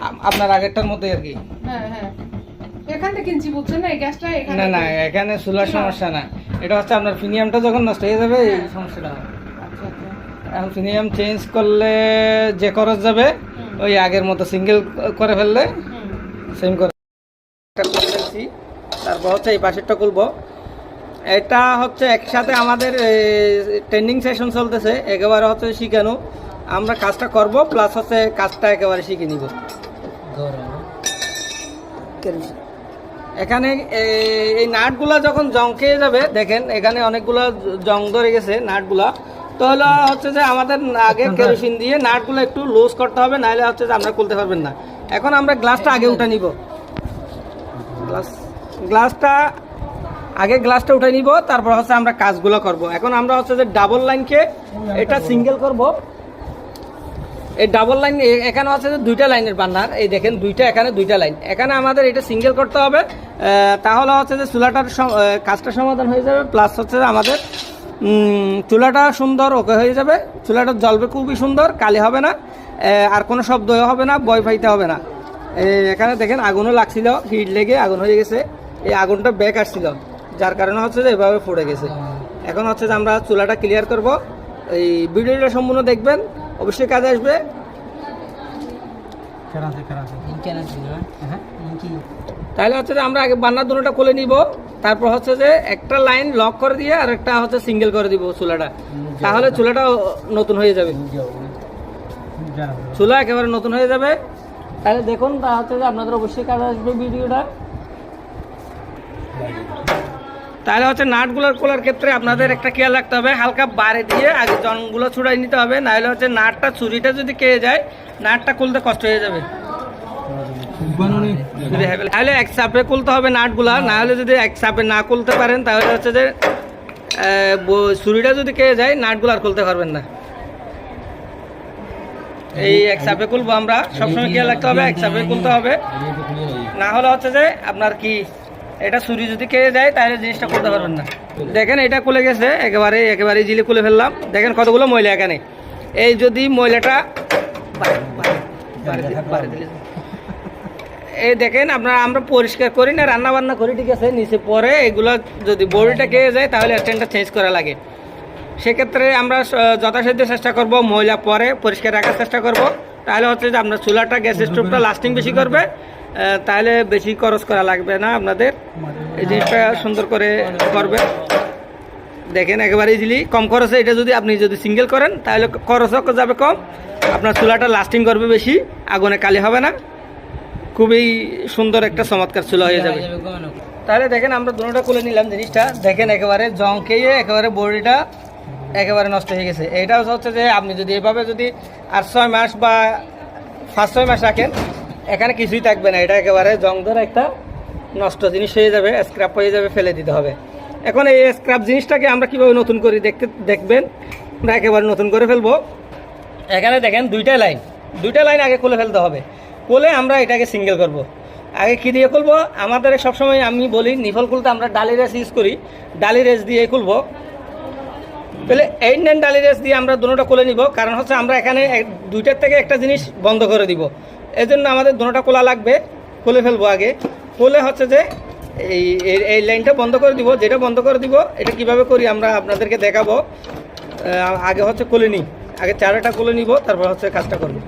আ- আপনার আগেরটার মধ্যে আর কি। হ্যাঁ হ্যাঁ। এখান থেকে কিনছি বুঝছেন না? এই গ্যাসটা এখান না না এখানে চুলার সমস্যা না। এটা হচ্ছে আপনার প্রিমিয়ামটা যখন নষ্ট হয়ে যাবে এই সমস্যাটা হবে। আচ্ছা আচ্ছা। এখন প্রিমিয়াম চেঞ্জ করলে যে খরচ যাবে ওই আগের মতো সিঙ্গেল করে ফেললে সেম করে তারপর হচ্ছে এই পাশেরটা খুলবো। এটা হচ্ছে একসাথে আমাদের ট্রেনিং সেশন চলতেছে। একেবারে হচ্ছে শিখানো আমরা কাজটা করব প্লাস হচ্ছে কাজটা একেবারে শিখে নিব। এখানে এই নাটগুলা যখন জং খেয়ে যাবে দেখেন এখানে অনেকগুলো জং ধরে গেছে নাটগুলা। তো হলো হচ্ছে যে আমাদের আগে কেরোসিন দিয়ে নাটগুলো একটু লুজ করতে হবে নাহলে হচ্ছে যে আমরা খুলতে পারবেন না। এখন আমরা গ্লাসটা আগে উঠে নিব। গ্লাস গ্লাসটা আগে গ্লাসটা উঠে নিব তারপর হচ্ছে আমরা কাজগুলো করব। এখন আমরা হচ্ছে যে ডাবল লাইনকে এটা সিঙ্গেল করব। এই ডাবল লাইন এখানে যে দুইটা লাইনের বান্নার। এই দেখেন, দুইটা, এখানে দুইটা লাইন এখানে আমাদের এটা সিঙ্গেল করতে হবে। তাহলে হচ্ছে যে চুলাটার কাজটা সমাধান হয়ে যাবে প্লাস হচ্ছে আমাদের চুলাটা সুন্দর ওকে হয়ে যাবে। চুলাটা জ্বলবে খুবই সুন্দর, কালি হবে না আর কোনো শব্দ হবে না বয় ফাইতে হবে না। এখানে দেখেন, আগুনও লাগছিল, হিট লেগে আগুন হয়ে গেছে। এই আগুনটা ব্যাক আসছিল, যার কারণে হচ্ছে যে এভাবে পড়ে গেছে। এখন হচ্ছে যে আমরা চুলাটা ক্লিয়ার করব। এই ভিডিওটা সম্পূর্ণ দেখবেন। অবশ্যই কাজে আসবে। তাহলে হচ্ছে যে আমরা আগে বান্নার দুটোটা খুলে নিব। তারপর হচ্ছে যে একটা লাইন লক করে দিয়ে আর একটা হচ্ছে সিঙ্গেল করে দিব চুলাটা। তাহলে চুলাটা নতুন হয়ে যাবে। চুলা একেবারে নতুন হয়ে যাবে। তাহলে দেখুন তা হচ্ছে যে আপনাদের অবশ্যই কাজে আসবে ভিডিওটা। তাহলে হচ্ছে নাটগুলোর খোলার ক্ষেত্রে আপনাদের একটা খেয়াল রাখতে হবে, হালকা বারে দিয়ে আগে জংগুলো ছুড়াই নিতে হবে, নাহলে হচ্ছে নাটটা, ছুরিটা যদি কেয়ে যায়, নাটটা খুলতে কষ্ট হয়ে যাবে। তাহলে এক চাপে খুলতে হবে নাটগুলা না হলে যদি এক চাপে না খুলতে পারেন, তাহলে হচ্ছে যে ছুরিটা যদি কেয়ে যায়, নাটগুলো আর খুলতে পারবেন না। এই এক চাপে খুলবো আমরা, সবসময় খেয়াল রাখতে হবে, এক চাপে খুলতে হবে। না হলে হচ্ছে যে, আপনার কি এটা ছুরি যদি খেয়ে যায়, তাহলে জিনিসটা করতে পারবেন না। দেখেন, এটা খুলে গেছে, একেবারে একেবারে জিলে খুলে ফেললাম। দেখেন কতগুলো ময়লা এখানে। এই যদি ময়লাটা এই দেখেন, আপনারা আমরা পরিষ্কার করি না রান্না বান্না করি, ঠিক আছে? নিচে পরে এগুলো যদি বড়িটা খেয়ে যায়, তাহলে স্ট্যান্ডটা চেঞ্জ করা লাগে। সেক্ষেত্রে আমরা যথাসাধ্য চেষ্টা করব, ময়লা পরে পরিষ্কার রাখার চেষ্টা করব। তাহলে হচ্ছে যে আপনার চুলাটা গ্যাস স্টোভটা লাস্টিং বেশি করবে। তাহলে বেশি খরচ করা লাগবে না আপনাদের? এই জিনিসটা সুন্দর করে করবে দেখেন, একেবারে ইজিলি কম খরচে এটা যদি আপনি যদি সিঙ্গেল করেন, তাহলে খরচও যাবে কম। আপনার চুলাটা লাস্টিং করবে বেশি, আগুনে কালি হবে না। খুবই সুন্দর একটা চমৎকার চুলা হয়ে যাবে। তাহলে দেখেন, আমরা দুটোটা খুলে নিলাম জিনিসটা। দেখেন, একেবারে জং খেয়ে একেবারে বডিটা একেবারে নষ্ট হয়ে গেছে। এইটা হচ্ছে যে আপনি যদি এভাবে যদি আর ছয় মাস বা পাঁচ ছয় মাস রাখেন এখানে কিছুই থাকবে না, এটা একেবারে জং ধরে একটা নষ্ট জিনিস হয়ে যাবে স্ক্র্যাপ হয়ে যাবে, ফেলে দিতে হবে। এখন এই স্ক্র্যাপ জিনিসটাকে আমরা কীভাবে নতুন করি দেখতে, দেখবেন? আমরা একেবারে নতুন করে ফেলব। এখানে দেখেন দুইটা লাইন দুইটা লাইন আগে খুলে ফেলতে হবে। খুলে আমরা এটাকে সিঙ্গেল করব। আগে কী দিয়ে খুলবো? আমাদের সবসময় আমি বলি, নিফল খুলতে আমরা ডালি রেস ইউজ করি ডালি রেস দিয়ে খুলবো। তাহলে এইট নাইন ডালি রেস দিয়ে আমরা দুটোটা খুলে নিব, কারণ হচ্ছে আমরা এখানে দুইটার থেকে একটা জিনিস বন্ধ করে দিব। এই জন্য আমাদের দুটোটা খোলা লাগবে, খুলে ফেলব আগে। খুলে হচ্ছে যে এই- এই লাইনটা বন্ধ করে দিব। যেটা বন্ধ করে দিব, এটা কীভাবে করি আমরা আপনাদেরকে দেখাবো। আগে হচ্ছে খুলে নিই। আগে চারাটা খুলে নিব, তারপর হচ্ছে কাজটা করব।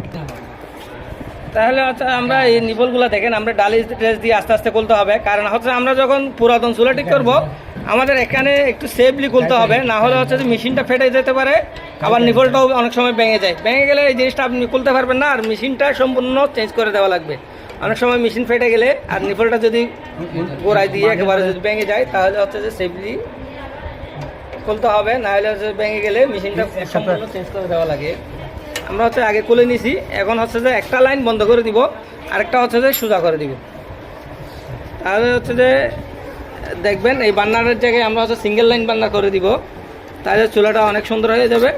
তাহলে হচ্ছে আমরা এই নিবলগুলো দেখেন, আমরা ডালি ড্রেস দিয়ে আস্তে আস্তে খুলতে হবে। কারণ হচ্ছে আমরা যখন পুরাতন চুলা ঠিক করব আমাদের এখানে একটু সেফলি খুলতে হবে না হলে হচ্ছে যে মেশিনটা ফেটে যেতে পারে আবার নিপলটাও অনেক সময় ভেঙে যায়। ভেঙে গেলে এই জিনিসটা আপনি খুলতে পারবেন না আর মেশিনটা সম্পূর্ণ চেঞ্জ করে দেওয়া লাগবে। অনেক সময় মেশিন ফেটে গেলে আর নিপলটা যদি গোড়ায় দিয়ে একেবারে যদি ভেঙে যায় তাহলে হচ্ছে যে সেফলি খুলতে হবে না হলে হচ্ছে ভেঙে গেলে মেশিনটা সম্পূর্ণ চেঞ্জ করে দেওয়া লাগে। আমরা হচ্ছে আগে খুলে নিছি এখন হচ্ছে যে একটা লাইন বন্ধ করে দিব আরেকটা হচ্ছে যে সোজা করে দিব। তাহলে হচ্ছে যে দেখবেন, এই বান্নারের জায়গায় আমরা হচ্ছে সিঙ্গেল লাইন বান্না করে দিব। তাহলে চুলাটা অনেক সুন্দর হয়ে যাবে।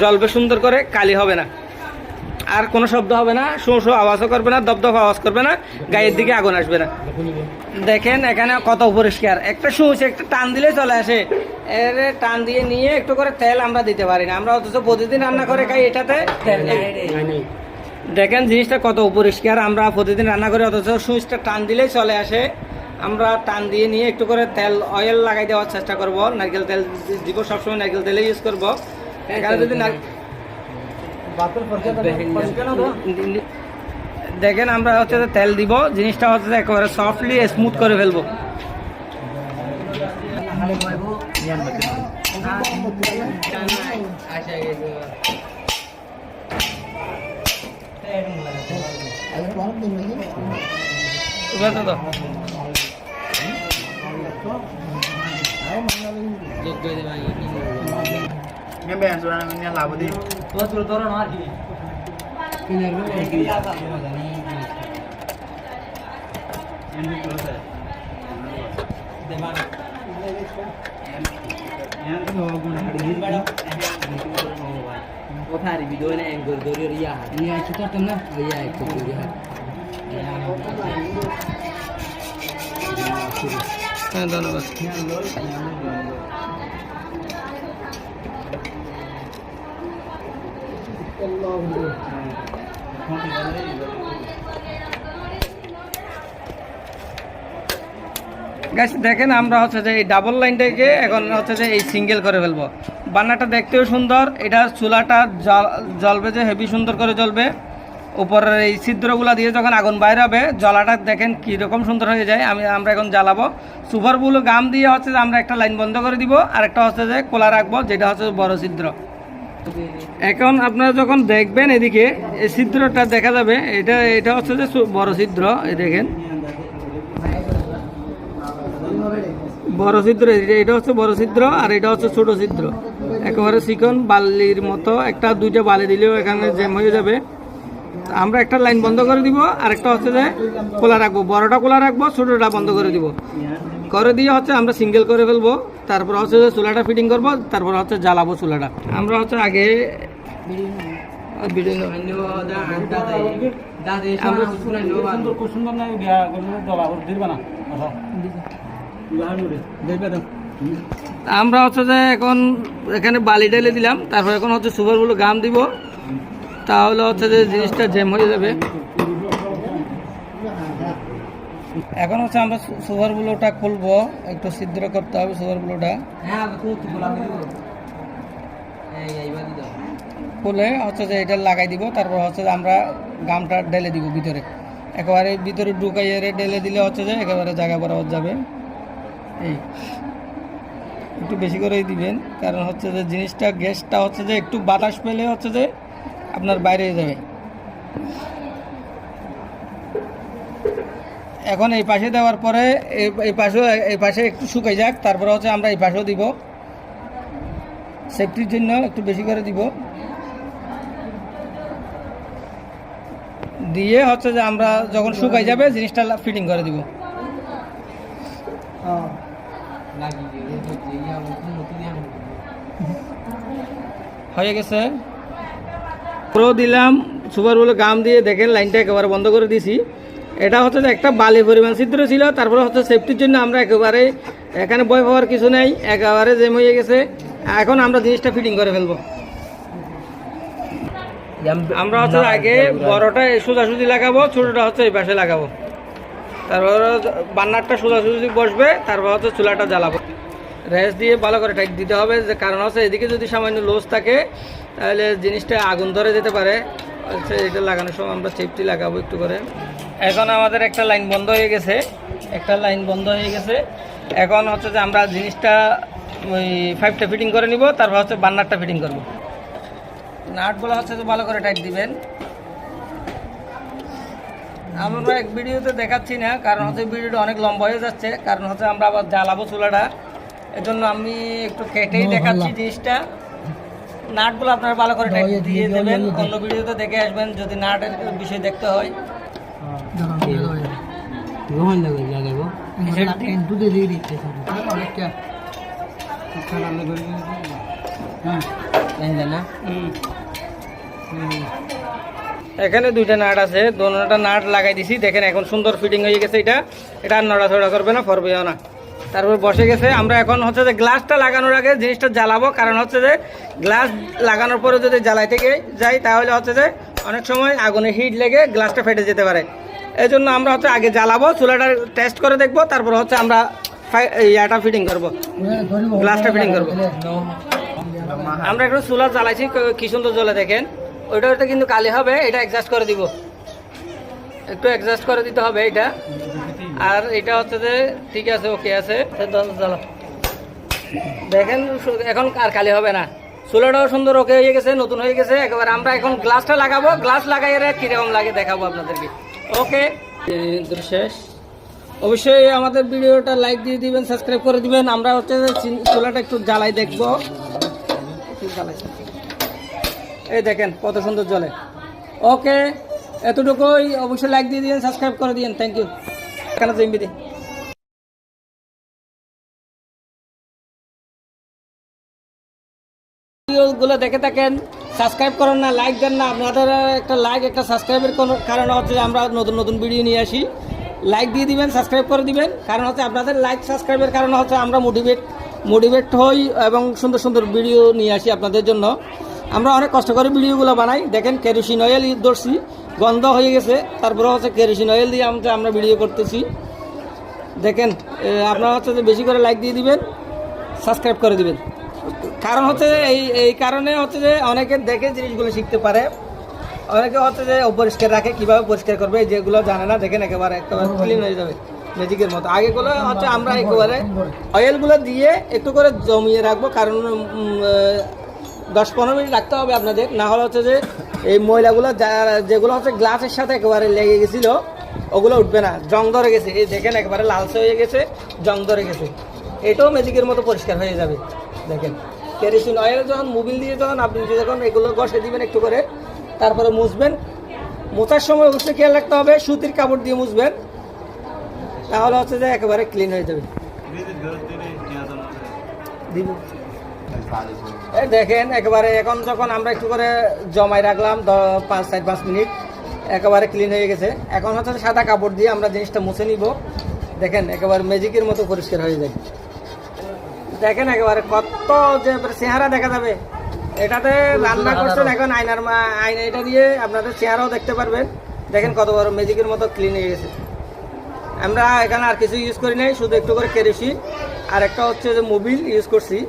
জ্বলবে সুন্দর করে, কালি হবে না। আর কোনো শব্দ হবে না, শো শো আওয়াজও করবে না দপ দপ আওয়াজ করবে না, গায়ের দিকে আগুন আসবে না। দেখেন, এখানে কত পরিষ্কার। একটা সুইচ একটা টান দিলে চলে আসে। এর টান দিয়ে নিয়ে একটু করে তেল আমরা দিতে পারি না। আমরা অথচ প্রতিদিন রান্না করে খাই এটাতে। দেখেন, জিনিসটা কত পরিষ্কার। আমরা প্রতিদিন রান্না করি, অথচ সুইচটা টান দিলেই চলে আসে। আমরা টান দিয়ে নিয়ে একটু করে তেল অয়েল লাগাই দেওয়ার চেষ্টা করব। নারকেল তেল দিব সবসময় নারকেল তেলে ইউজ করব। এখানে যদি নার- দেখেন আমরা হচ্ছে তেল দিব। জিনিসটা হচ্ছে একেবারে সফটলি স্মুথ করে ফেলব। বুঝতে তো Yang bayar surat yang labu di. কোথায় ভিডিও না এঙ্গল দরিয়র ইয়া ইয়া একটু করতাম না ইয়া একটু দরি হাত হ্যাঁ ধন্যবাদ। দেখেন আমরা হচ্ছে যে এই ডাবল লাইনটাকে এখন হচ্ছে যে এই সিঙ্গেল করে ফেলব। বান্নাটা দেখতেও সুন্দর, এটা চুলাটা জল জ্বলবে যে, হেভি সুন্দর করে জ্বলবে। উপরের এই ছিদ্রগুলো দিয়ে যখন আগুন বাইরে হবে জ্বলাটা দেখেন কীরকম সুন্দর হয়ে যায়। আমি আমরা এখন জ্বালাবো। সুপারগুলো গাম দিয়ে হচ্ছে যে আমরা একটা লাইন বন্ধ করে দিব। আর একটা হচ্ছে যে খোলা রাখব, যেটা হচ্ছে বড় ছিদ্র। এখন আপনারা যখন দেখবেন এদিকে, এই ছিদ্রটা দেখা যাবে, এটা এটা হচ্ছে যে বড় ছিদ্র, এই দেখেন। বড় ছিদ্র, এটা- এটা হচ্ছে বড় ছিদ্র, আর এটা হচ্ছে ছোট ছিদ্র। একেবারে চিকন বালির মতো, একটা দুইটা বালি দিলেও এখানে জ্যাম হয়ে যাবে। আমরা একটা লাইন বন্ধ করে দিব আর একটা হচ্ছে যে খোলা রাখব, বড়টা খোলা রাখব, ছোটটা বন্ধ করে দিব। করে দিয়ে হচ্ছে আমরা সিঙ্গেল করে ফেলব, তারপর হচ্ছে যে চুলাটা ফিটিং করব, তারপর হচ্ছে জ্বালাবো চুলাটা। আমরা হচ্ছে আগে আমরা হচ্ছে যে এখন এখানে বালি ঢেলে দিলাম, তারপর এখন হচ্ছে সুপারগুলো গাম দিব। তাহলে হচ্ছে যে জিনিসটা জ্যাম হয়ে যাবে। এখন হচ্ছে আমরা সুপারগুলোটা খুলবো একটু ছিদ্র করতে হবে সুপারগুলোটা হ্যাঁ তো তো বলা দিব এই এইবার দাও। খুলে হচ্ছে যে এটা লাগাই দিব তারপর হচ্ছে যে আমরা গামটা ঢেলে দিব ভিতরে। একেবারে ভিতরে ঢুকাইয়ে ঢেলে দিলে হচ্ছে যে একেবারে জায়গা বরাবর যাবে। এই একটু বেশি করেই দিবেন কারণ হচ্ছে যে জিনিসটা গ্যাসটা হচ্ছে যে একটু বাতাস পেলে হচ্ছে যে আপনার বাইরে যাবে। এখন এই পাশে দেওয়ার পরে এই- পাশেও এই পাশে একটু শুকাই যাক তারপরে হচ্ছে আমরা এই পাশেও দিব। সেফটির জন্য একটু বেশি করে দিব। দিয়ে হচ্ছে যে আমরা যখন শুকাই যাবে জিনিসটা ফিটিং করে দিব। দিয়া হয়ে গেছে। পুরো দিলাম সুপার বলে গাম দিয়ে দেখেন লাইনটা একেবারে বন্ধ করে দিছি। এটা হচ্ছে যে একটা বালি পরিমাণ ছিদ্র ছিল তারপরে হচ্ছে সেফটির জন্য আমরা একেবারে এখানে বই পাওয়ার কিছু নেই একেবারে জেম হয়ে গেছে। এখন আমরা জিনিসটা ফিটিং করে ফেলব। আমরা হচ্ছে আগে বড়টা সোজাসুজি লাগাবো ছোটটা হচ্ছে এই পাশে লাগাবো। তারপর বান্নারটা সোজাসুজি বসবে তারপর হচ্ছে চুলাটা জ্বালাবো। রেস দিয়ে ভালো করে টাইট দিতে হবে। যে কারণ হচ্ছে এদিকে যদি সামান্য লোস থাকে, তাহলে জিনিসটা আগুন ধরে যেতে পারে। এটা লাগানোর সময় আমরা সেফটি লাগাবো একটু করে। এখন আমাদের একটা লাইন বন্ধ হয়ে গেছে। একটা লাইন বন্ধ হয়ে গেছে। এখন হচ্ছে যে আমরা জিনিসটা ওই ফাইভটা ফিটিং করে নিব, তারপর হচ্ছে বান্নারটা ফিটিং করব। নাটগুলো হচ্ছে যে ভালো করে টাইট দিবেন। আমরা এক ভিডিওতে দেখাচ্ছি না, কারণ হচ্ছে ভিডিওটা অনেক লম্বা হয়ে যাচ্ছে। কারণ হচ্ছে আমরা আবার জ্বালাবো চুলাটা। এজন্য আমি একটু কেটেই দেখাচ্ছি জিনিসটা। নাটগুলো আপনারা ভালো করে দিয়ে দেবেন। অন্য ভিডিওতে দেখে আসবেন যদি নাটের বিষয় দেখতে হয়। এখানে দুইটা নাট আছে। দোনোটা নাট লাগাই দিছি। দেখেন এখন সুন্দর ফিটিং হয়ে গেছে এটা। এটা আর নড়াচড়া করবে না ফরবেও না। তারপর বসে গেছে। আমরা এখন হচ্ছে যে গ্লাসটা লাগানোর আগে জিনিসটা জ্বালাবো। কারণ হচ্ছে যে গ্লাস লাগানোর পরে যদি জ্বালাই থেকে যাই, তাহলে হচ্ছে যে অনেক সময় আগুনে হিট লেগে গ্লাসটা ফেটে যেতে পারে। এই জন্য আমরা হচ্ছে আগে জ্বালাবো, চুলাটা টেস্ট করে দেখব, তারপর হচ্ছে আমরা ইয়াটা ফিটিং করব। গ্লাসটা ফিটিং করব। আমরা একটু চুলা জ্বালাইছি, কি সুন্দর জ্বলে দেখেন। ওইটা ওইটা কিন্তু কালি হবে, এটা অ্যাডজাস্ট করে দিব। একটু অ্যাডজাস্ট করে দিতে হবে এটা। আর এটা হচ্ছে যে, ঠিক আছে ওকে আছে। জ্বালা। দেখেন এখন আর খালি হবে না। চুলাটাও সুন্দর ওকে হয়ে গেছে, নতুন হয়ে গেছে। একেবারে আমরা এখন গ্লাসটা লাগাবো। গ্লাস লাগাই কীরকম লাগে দেখাবো আপনাদেরকে। ওকে শেষ। অবশ্যই আমাদের ভিডিওটা লাইক দিয়ে দিবেন সাবস্ক্রাইব করে দিবেন। আমরা হচ্ছে চুলাটা একটু জ্বালাই দেখব। এই দেখেন, কত সুন্দর জলে ওকে এতটুকুই। অবশ্যই লাইক দিয়ে দিন সাবস্ক্রাইব করে দিন থ্যাংক ইউ এখানে জিম্বি দিই ভিডিওগুলো দেখে থাকেন, সাবস্ক্রাইব করেন না, লাইক দেন না, আপনাদের একটা লাইক, একটা সাবস্ক্রাইবের কোনো কারণ হচ্ছে আমরা নতুন নতুন ভিডিও নিয়ে আসি। লাইক দিয়ে দিবেন, সাবস্ক্রাইব করে দিবেন, কারণ হচ্ছে আপনাদের লাইক, সাবস্ক্রাইবের কারণে হচ্ছে আমরা মোটিভেট মোটিভেট হই এবং সুন্দর সুন্দর ভিডিও নিয়ে আসি আপনাদের জন্য। আমরা অনেক কষ্ট করে ভিডিওগুলো বানাই। দেখেন কেরোসিন অয়েল ধরছি গন্ধ হয়ে গেছে। তারপরে হচ্ছে কেরোসিন অয়েল দিয়ে আমরা আমরা ভিডিও করতেছি। দেখেন আপনারা হচ্ছে যে বেশি করে লাইক দিয়ে দিবেন সাবস্ক্রাইব করে দিবেন। কারণ হচ্ছে যে এই এই কারণে হচ্ছে যে অনেকে দেখে জিনিসগুলো শিখতে পারে। অনেকে হচ্ছে যে অপরিষ্কার রাখে, কীভাবে পরিষ্কার করবে যেগুলো জানে না, দেখেন একেবারে একেবারে ক্লিন হয়ে যাবে ম্যাজিকের মতো। আগেগুলো হচ্ছে আমরা একেবারে অয়েলগুলো দিয়ে একটু করে জমিয়ে রাখব, কারণ দশ পনেরো মিনিট রাখতে হবে আপনাদের। না হলে হচ্ছে যে এই ময়লাগুলো যা- যেগুলো হচ্ছে গ্লাসের সাথে একেবারে লেগে গেছিল ওগুলো উঠবে না। জং ধরে গেছে। এই দেখেন একেবারে লালচে হয়ে গেছে জং ধরে গেছে। এটাও ম্যাজিকের মতো পরিষ্কার হয়ে যাবে। দেখেন। কেরোসিন অয়েল যখন মোবিল দিয়ে যখন আপনি যখন এগুলো ঘষে দিবেন একটু করে তারপরে মুছবেন। মোছার সময় অবশ্যই খেয়াল রাখতে হবে সুতির কাপড় দিয়ে মুছবেন। তাহলে হচ্ছে যে একেবারে ক্লিন হয়ে যাবে। দিব। দেখেন একেবারে এখন যখন আমরা একটু করে জমাই রাখলাম দ- পাঁচ চার পাঁচ মিনিট একেবারে ক্লিন হয়ে গেছে। এখন হচ্ছে সাদা কাপড় দিয়ে আমরা জিনিসটা মুছে নিব। দেখেন একেবারে ম্যাজিকের মতো পরিষ্কার হয়ে যায়। দেখেন একেবারে কত যে চেহারা দেখা যাবে। এটাতে রান্না করছেন এখন আয়নার আয়না এটা দিয়ে আপনাদের চেহারাও দেখতে পারবেন। দেখেন কত বড় ম্যাজিকের মতো ক্লিন হয়ে গেছে। আমরা এখানে আর কিছু ইউজ করি নাই শুধু একটু করে কেরোসিন। আর একটা হচ্ছে যে মোবিল ইউজ করছি।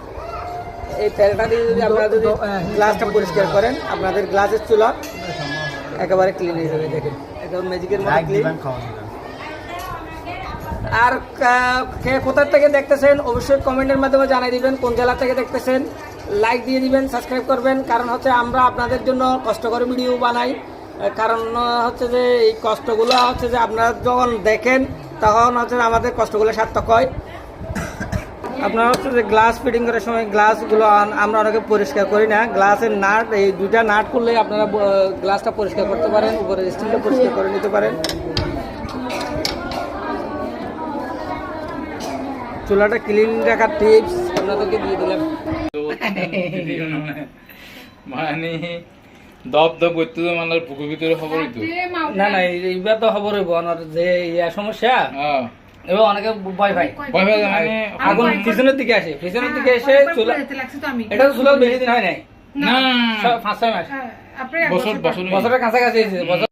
এই তেলটা দিয়ে যদি আপনারা যদি গ্লাসটা পরিষ্কার করেন আপনাদের গ্লাসের চুলা একেবারে ক্লিন হয়ে যাবে দেখেন। একেবারে ম্যাজিকের মতো ক্লিন আর কা- কে কোথার থেকে দেখতেছেন অবশ্যই কমেন্টের মাধ্যমে জানিয়ে দিবেন কোন জেলা থেকে দেখতেছেন। লাইক দিয়ে দিবেন সাবস্ক্রাইব করবেন কারণ হচ্ছে আমরা আপনাদের জন্য কষ্ট করে ভিডিও বানাই কারণ হচ্ছে যে এই কষ্টগুলো হচ্ছে যে আপনারা যখন দেখেন তখন হচ্ছে আমাদের কষ্টগুলো সার্থক হয়। আপনার হচ্ছে যে গ্লাস ফিটিং করার সময় গ্লাসগুলো আমরা অনেকে পরিষ্কার করি না। গ্লাসের নাট এই দুইটা নাট করলে আপনারা গ্লাসটা পরিষ্কার করতে পারেন উপরে স্টিলটা পরিষ্কার করে নিতে পারেন। চুলাটা ক্লিন রাখার টিপস আপনাদেরকে দিয়ে দিলাম। মানে দপ দপ করতে তো মানে পুকুর ভিতরে খবর হইতো না না এই- এইবার তো খবর হইব আমার যে ইয়া সমস্যা হ্যাঁ। এবার অনেকে ভয় ভাই ভয় মানে আগুন পিছনের দিকে আসে পিছনের দিকে এসে চুলা লাগছে তো আমি। এটা তো চুলা বেশি দিন হয় নাই। না। পাঁচ ছয় মাস। হ্যাঁ, বছর বছর বছর বছরের কাছাকাছি বছর